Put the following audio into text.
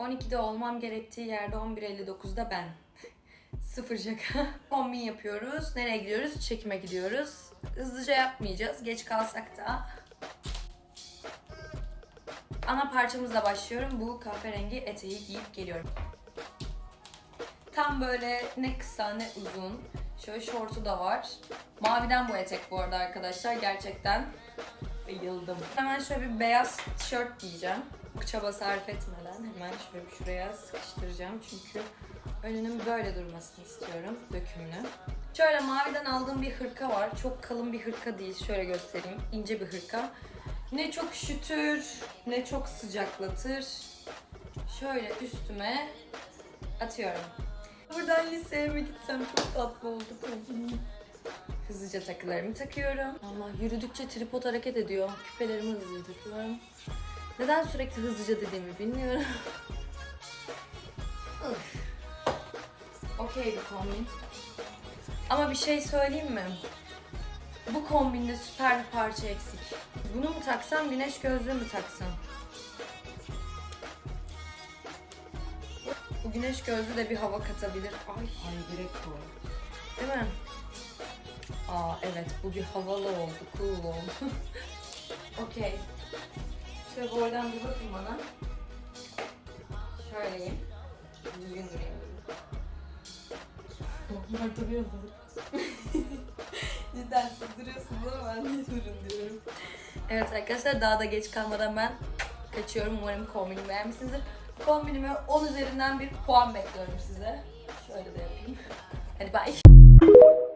12'de olmam gerektiği yerde 11.59'da ben. Sıfır şaka. Kombin yapıyoruz. Nereye gidiyoruz? Çekime gidiyoruz. Hızlıca yapmayacağız. Geç kalsak da. Ana parçamızla başlıyorum. Bu kahverengi eteği giyip geliyorum. Tam böyle ne kısa ne uzun. Şöyle şortu da var. Maviden bu etek bu arada arkadaşlar. Gerçekten bayıldım. Hemen şöyle bir beyaz tişört giyeceğim. Çok çaba sarf etmeden hemen şöyle bir şuraya sıkıştıracağım. Çünkü önünün böyle durmasını istiyorum. Dökümlü. Şöyle maviden aldığım bir hırka var. Çok kalın bir hırka değil. Şöyle göstereyim. İnce bir hırka. Ne çok üşütür, ne çok sıcaklatır. Şöyle üstüme atıyorum. Buradan liseye mi gitsem çok tatlı oldu. Hızlıca takılarımı takıyorum. Ama yürüdükçe tripod hareket ediyor. Küpelerimi hızlıca takıyorum. Neden sürekli hızlıca dediğimi bilmiyorum. Okey bir kombin. Ama bir şey söyleyeyim mi? Bu kombinde süper bir parça eksik. Bunu mu taksam, güneş gözlüğü mü taksam? Bu güneş gözlüğü de bir hava katabilir. Ay, Ay direkt bu. değil mi? Aa evet, bu bir havalı oldu, cool oldu. Okey. Şöyle oradan bir bakın bana. Şöyleyim. Düzgün durayım. Bunlar duruyor mu? Cidden siz duruyorsunuz ama ben niye durun diyorum. Evet arkadaşlar daha da geç kalmadan ben kaçıyorum. Umarım kombinimi beğenmişsinizdir. Kombinime 10 üzerinden bir puan bekliyorum size. Şöyle de yapayım. Hadi bye.